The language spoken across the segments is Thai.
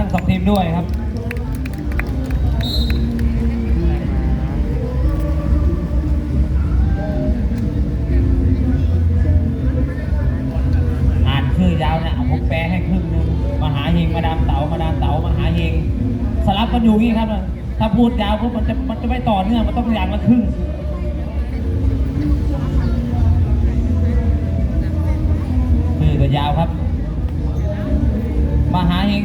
ทั้งสองทีมด้วยครับอ่านชื่อยาวเนี่ยเอาผมแปลให้ครึ่งหนึงมหาเฮงมาดามเต๋ามาดามเต๋ามหาเฮงสลับกันอยู่งี้ครับ ถ้าพูดยาวปุ๊บมันจะมันจะไม่ต่อเนื่องมันต้องอย่างละครึ่งชื่อก็ยาวครับ มหาเฮง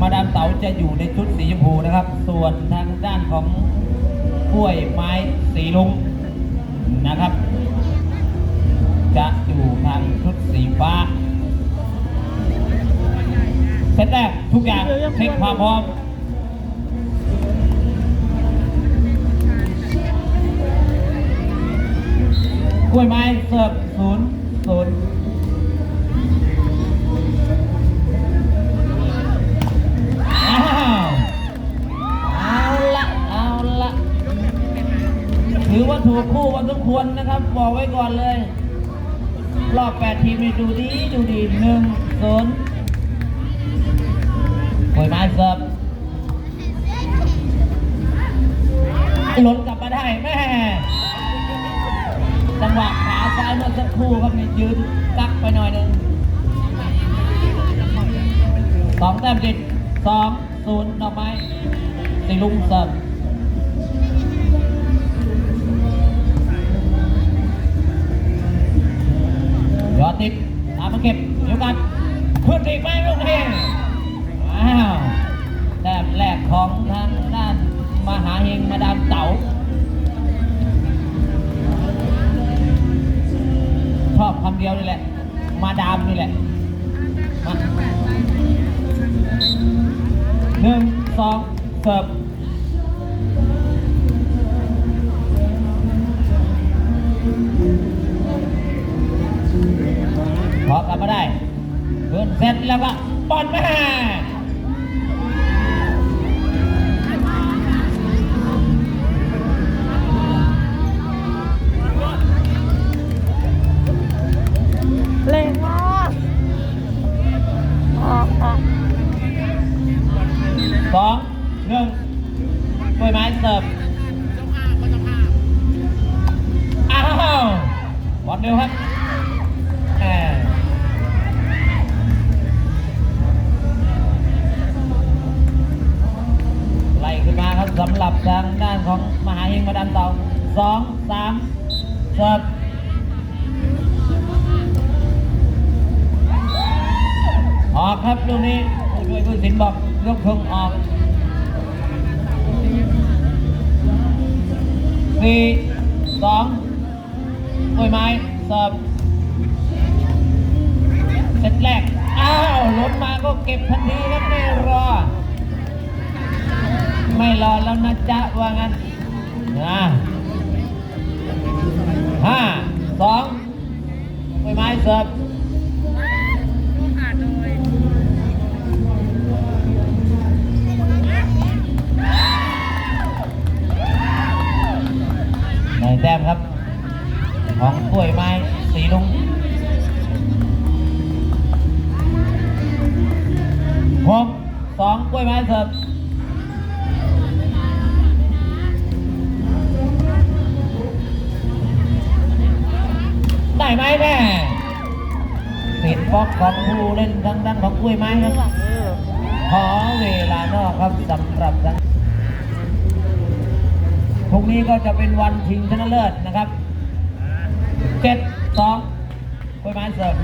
มาดามเต๋าจะอยู่ในชุดสีชมพูนะครับ ส่วนทางด้านของกล้วยไม้สีลุงนะครับ จะอยู่ทางชุดสีฟ้าเซตแรกทุกอย่างเช็คความพร้อมกล้วยไม้เสิร์ฟศูนย์ศูนย์ ถือว่าถูกคู่วันสมควรนะครับ บอกไว้ก่อนเลย รอบแปดทีมนี่ดูดีดูดีหนึ่งศูนย์กล้วยไม้เสิร์ฟหล่นกลับมาได้แม่จังหวะขาซ้ายเมื่อสักครู่ครับนี่ยืนกักไปหน่อยหนึ่งสองแต้มติดสองศูนย์ดอกไม้สีลุงเสิร์ฟ อดติดตามมาเก็บเดี๋ยวกันขึ้นอีกไหมลูกนี้ว้าวแต้มแรกของทางด้านมหาเฮงมาดามเต๋าชอบคำเดียวนี่แหละ มาดามนี่แหละหนึ่งสองเสิร์ฟ พอกลับมาได้เพื่อนเสร็จแล้วก็บอลมา สี่สองกล้วยไม้เสิร์ฟเซตแรก อ้าวล้นมาก็เก็บทันทีครับไม่รอ ไม่รอแล้วนะจ๊ะว่างั้นนะห้าสองกล้วยไม้เสิร์ฟ แต้มครับ ของกล้วยไม้สีลุงหกสองกล้วยไม้เสิร์ฟได้ไหมแม่ติดบล็อกของผู้เล่นทางด้านของกล้วยไม้ครับหลังเออขอเวลานอกครับสำหรับทั้งพ รงนี้ก็จะเป็นวันชิงชนะเลิศนะครับเจ็ดสองกล้วยไม้เสิร์ฟ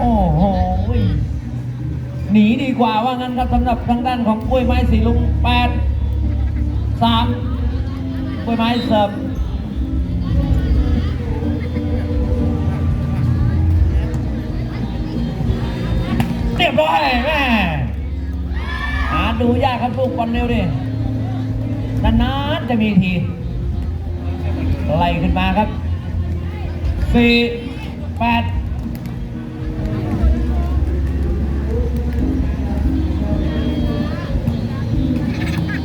โอ้โหหนีดีกว่าว่างั้นครับสำหรับทางด้านของกล้วยไม้สีลุงแปดสามกล้วยไม้เสิร์ฟเรียบร้อยแม่หาดูยากครับลูกบอลเร็วดินานๆจะมีที ไล่ขึ้นมาครับสี่แปด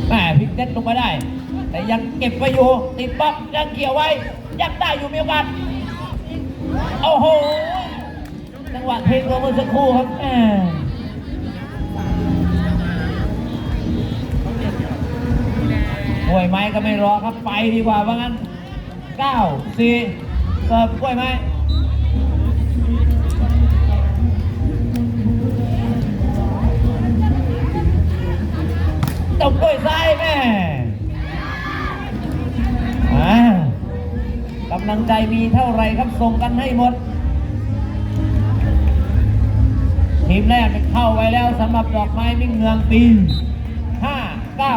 แม่พลิกเน็ตลงมาได้ แต่ยังเก็บไว้อยู่ ติดบล็อกยังเกี่ยวไว้ ยังได้อยู่มีโอกาสโอ้โห จังหวะเทตัวเมื่อสักครู่ครับแหม่วยไหมก็ไม่รอครับไปดีกว่าว่างั้นเก้าสี่เสิร์ฟกล้วยไหม ตบกล้วยซ้ายแม่กำลังใจมีเท่าไรครับส่งกันให้หมด ทีมแรกเข้าไปแล้วสำหรับดอกไม้มิ่งเมืองปีห้าเก้า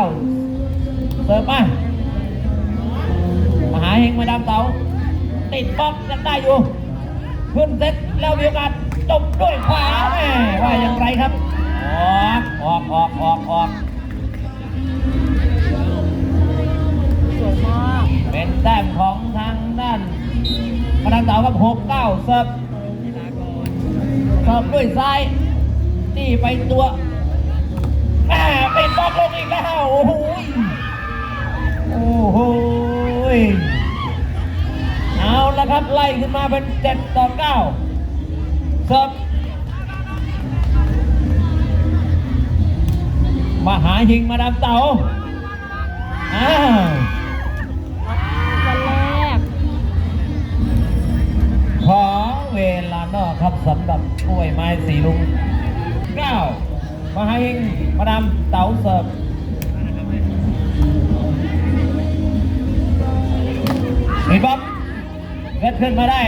เสิร์ฟมามาหาเฮงมาดามเต๋าติดบล็อกยังได้อยู่ขึ้นเซ็ตแล้วมีโอกาสจบด้วยขวาแม่ว่าอย่างไรครับ ออก ออก ออก ออกออก เป็นแต้มของทางด้านมาดามเต๋าครับหกเก้าเสิร์ฟเสิร์ฟด้วยซ้ายนี่ไปตัวแม่ปิดบล็อกลงอีกแล้วโอ้โหยโอ้โหยเอาละครับไล่ขึ้นมาเป็นเจ็ดต่อเก้าเสิร์ฟมาหาหิงมาดามเต๋าอ้าว นอกครับสำหรับกล้วยไม้สีลุงเก้ามาให้มาดามเต๋าเสิร์ฟมีบ๊อบเกิดขึ้นมาได้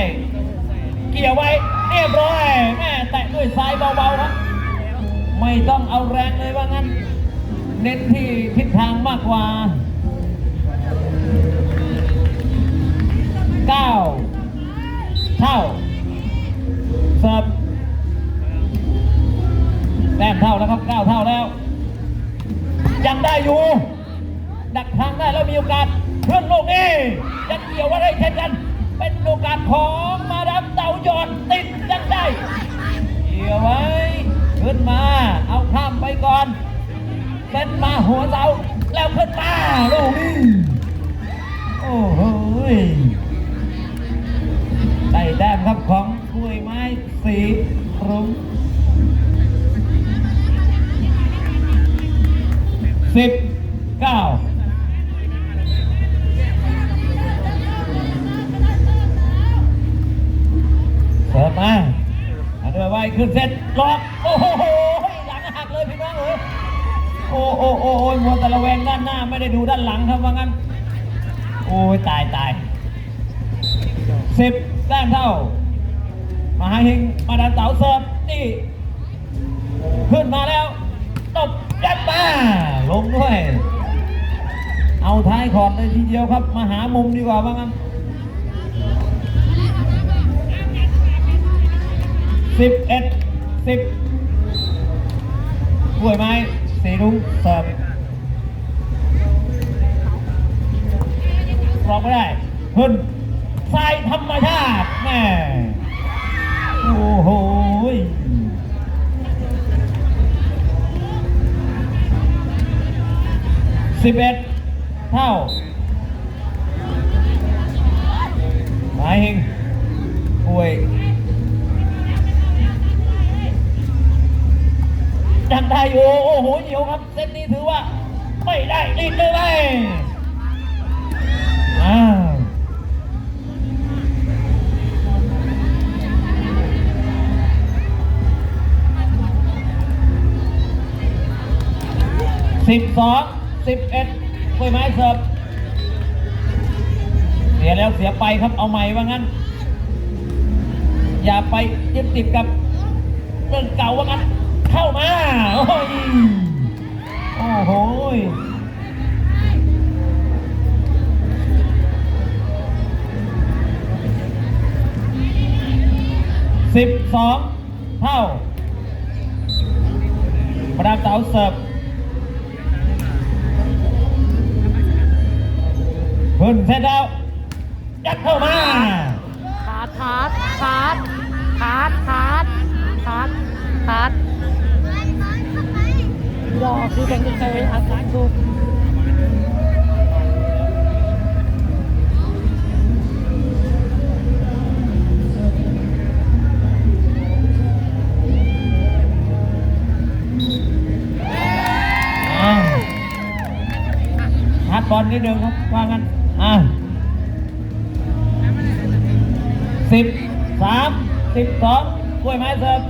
เกี่ยวไว้เรียบร้อยแม่แตะด้วยซ้ายเบาๆครับไม่ต้องเอาแรงเลยว่างั้น เน้นที่ทิศทางมากกว่าเก้าเท่า เสิร์ฟแต้มเท่าแล้วครับเก้าเท่าแล้ว ยังได้อยู่ ดักทางได้แล้วมีโอกาสเพื่อนโลกนี้จะเกี่ยวว่าได้เช่นกัน เป็นโอกาสของมาดามเต่าหยอดติดยังได้เกี่ยวไว้ขึ้นมา เอาข้ามไปก่อนเส้นมาหัวเสาแล้วขึ้นมาลูกนี้โอ้โหได้แต้มครับของ ไม้สีรุ้งสิบเก้าเสิร์ฟมาอันเดอร์ไว้ขึ้นเสร็จล็อก โอ้โห หลังหักเลยพี่น้องเอ้ยโอ้โอ้โอ้โอ้ยมัวแต่ระแวงด้านหน้าไม่ได้ดูด้านหลังครับว่างั้น โอ้ยตายตายสิบแต้มเท่า มาให้เฮงมาดันเต๋าเสิร์ฟนี่ขึ้นมาแล้วตบยัดมาลงด้วย เอาท้ายขอดเลยทีเดียวครับ มาหามุมดีกว่าว่างั้นสิบเอ็ดสิบกล้วยไม้สีรุ้งเสิร์ฟรองไม่ได้ขึ้นทรายธรรมชาติแม่ โอ้โหสิบเอ็ดเท่าหมายเฮงป่วยยังได้อยู่โอ้โหเดียวครับเซตนี้ถือว่า ไม่ได้ลิดเลยเลย 12 11กล้วยไม้เสิร์ฟเสียแล้วเสียไปครับเอาใหม่ว่างั้น อย่าไปยึดติดกับเรื่องเก่าว่างั้น เข้ามา โอ้ยโอ้โหสิบสองเท่าประดาเสาเสิร์ฟ ขึ้นเสร็จแล้วยัดเข้ามาคาร์ดคาร์ดคาร์ดคาร์ดคาร์ดคาร์ดคาร์ดรอคือแบงค์เคยอาสาดูอ่าชัดบอลนิดนึงครับว่างั้น สิบสามสิบสองกล้วยไม้เสิร์ฟ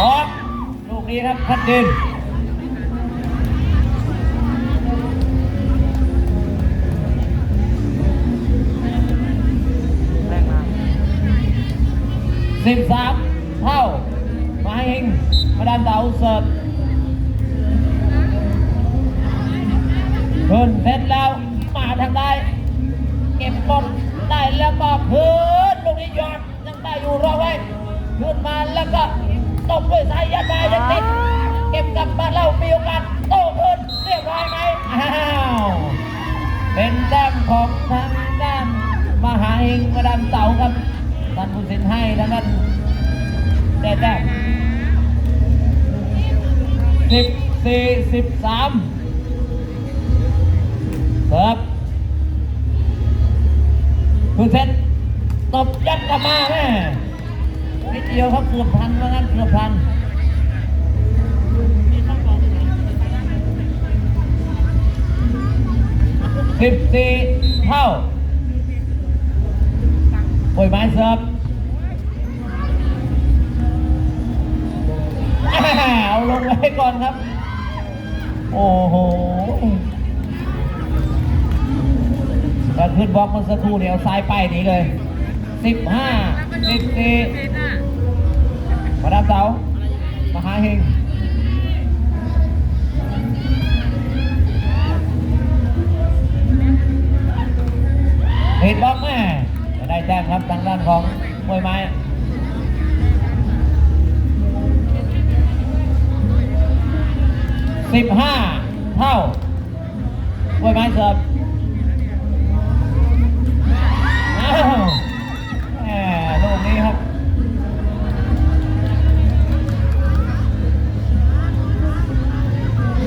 ออกลูกนี้ครับคัดดินสิบสามเท่ามาให้เองมาดันเตาเสิร์ฟ เป็นแต้มของทางด้านมหาเฮงมาดันเต่าครับท่านผู้สินให้ทางด้านได้แต้มสิบสี่สิบสามเสร์ฟคุณเซนตบยัดกลับมาแม่นิดเดียวครับเกือบพันว่างั้นเกือบพัน สิบสี่เท่าโอยไม้เสิร์ฟเอาลงไว้ก่อนครับ โอ้โหการขึ้นบล็อกเมื่อสักครู่เดียวซ้ายไปนี้เลยสิบห้าสิบสี่มาดามเต๋ามหาเฮง ผิดบล็อกแม่จะได้แต้มครับทางด้านของมวยไม้สิบห้าเท่ามวยไม้เสิร์ฟอ้าวแหมลูกนี้ครับ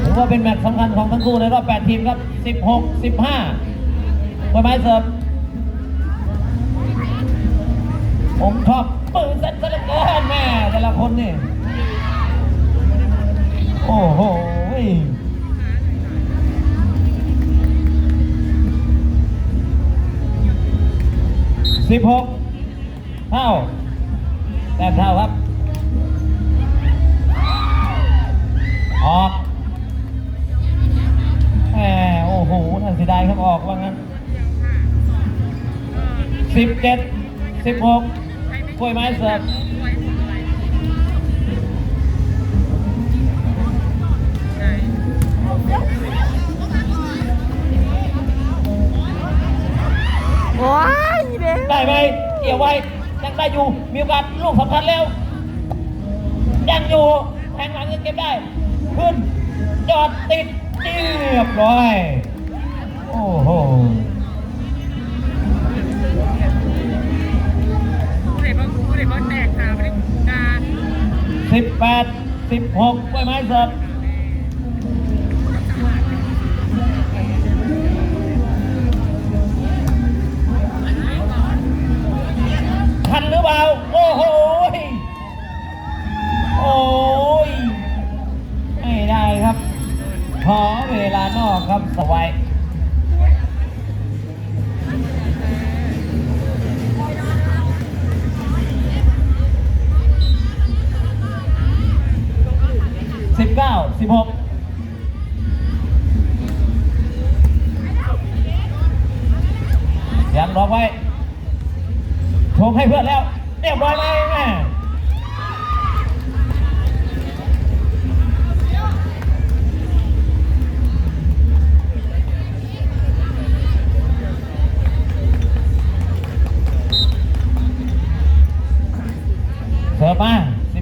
ถือว่าเป็นแมตช์สำคัญของทั้งคู่ในรอบ 8 ทีมครับ 16 15บอลไม้เสิร์ฟ ผมชอบปืนเซ็ตซะเหลือเกินแม่แต่ละคนนี่ โอ้โหสิบหกเท่าแต้มเท่าครับ ออกแหมโอ้โหน่าเสียดายครับออกว่างั้นสิบเจ็ดสิบหก กล้วยไม้เสิร์ฟว้ายเด้ได้ไหมเกี่ยวไว้ยังได้อยู่ มีโอกาสลูกสำคัญแล้ว ยังอยู่แทงหลังยังเก็บได้ ขึ้น จอดติดเรียบร้อย โอ้โห ผู้ใดบ่ผู้ใดบ่แตกตาไม่ได้ดาสิบแปดสิบหกกล้วยไม้เสิร์ฟทันหรือเปล่า โอ้โห โอ้ย ไม่ได้ครับ ขอเวลานอกครับสวัย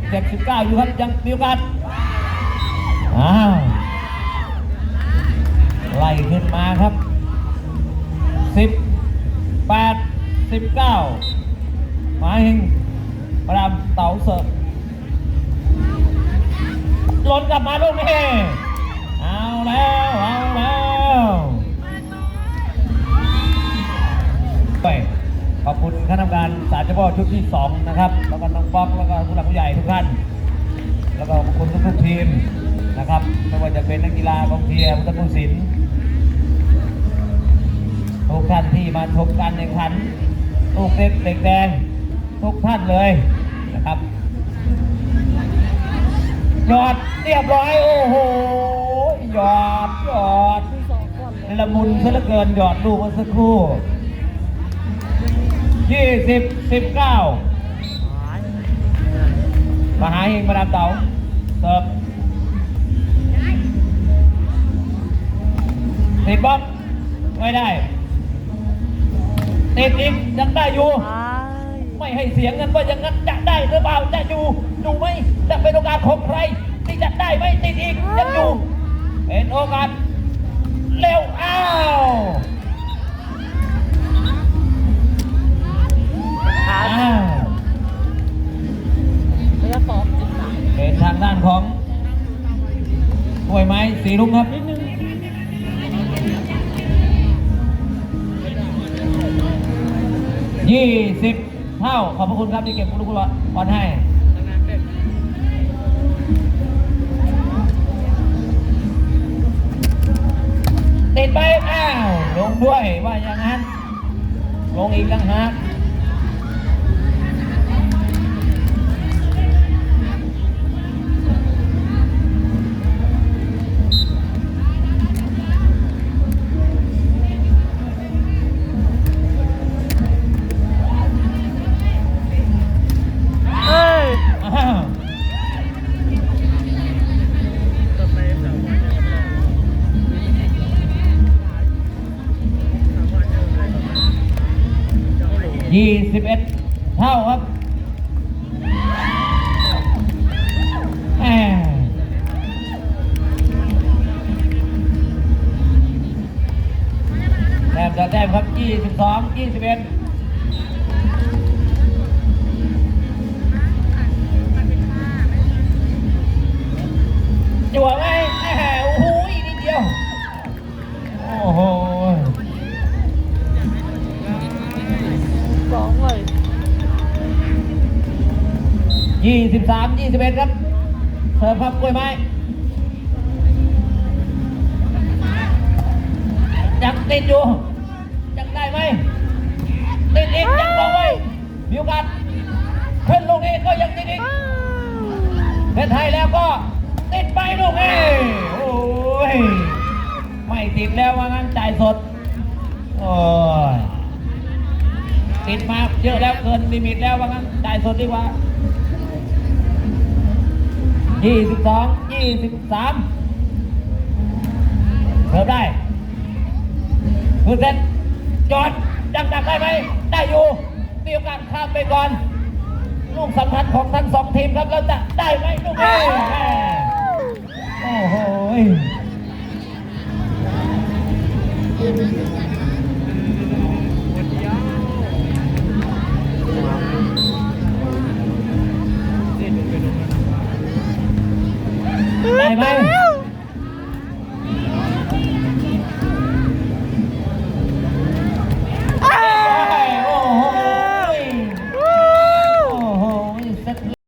แปดสิบเก้าอยู่ครับยังมีโอกาสอ้าวไล่ขึ้นมาครับสิบแปดสิบเก้ามาเองประดามเต๋าเสิร์ฟหล่นกลับมาลูกนี้เอาแล้ว เอาแล้วไป ขอบคุณคณะกรรมการสารเฉพาะชุดที่ 2 นะครับ แล้วก็น้องป๊อกแล้วก็ผู้หลักผู้ใหญ่ทุกท่าน แล้วก็ขอบคุณทุกๆทีมนะครับ ไม่ว่าจะเป็นนักกีฬากองเชียร์ผู้ตัดผู้สินทุกท่านที่มาชมการแข่งขันลูกเล็กเด็กแดงทุกท่านเลยนะครับหยอดเรียบร้อยโอ้โหหยอดหยอดลยละมุนซะเหลือเกินหยอดลูกเมื่อสักครู่ ยี่สิบสิบเก้าหายมหาเฮงมาดามเต๋าเสิร์ฟติดบล็อกไม่ได้ติดอีกยังได้อยู่ ไม่ให้เสียงกันว่าอย่างนั้นจะได้หรือเปล่าจะอยู่อยู่ไหมจะเป็นโอกาสของใครที่จะได้ไหมติดอีกยังอยู่เป็นโอกาสเร็วอ้าว หายอ้าวเหลือสองสิบสามเป็นทางด้านของกล้วยไม้สีลุงครับนิดนึงยี่สิบเท่า ขอบพระคุณครับที่เก็บลูกบอลให้ติดไปอ้าว ลงด้วยว่าอย่างนั้น ลงอีกต่างหาก 21 เท่าครับแหมแต้มต่อแต้มครับ 22 21จั่วไมโอ้โหนิดเดียว โอ้โห ยี่สิบส23 21 ครับเสิร์ฟพับกล้วยไม้ยังติดอยู่ยังได้ไหมติดอีกยังลงไปมีโอกาลื่อนลูกนี้ก็ยังติดอีกเป็นไทยแล้วก็ติดไปลูกเอ้โอ้ยไม่ติดแล้วว่างั้นจ่ายสดโอ้ยติดมาเยอะแล้วเกินลิมิตแล้วว่างั้นจ่ายสดดีกว่า ยี่สิบสองยี่สิบสามเพิ่มได้คือเสร็จจอดดังดักได้ไหมได้อยู่มีโอกาสข้ามไปก่อน ลูกสำคัญของทั้งสองทีมครับแล้วจะได้ไหมลูกนี้โอ้โห ไปไป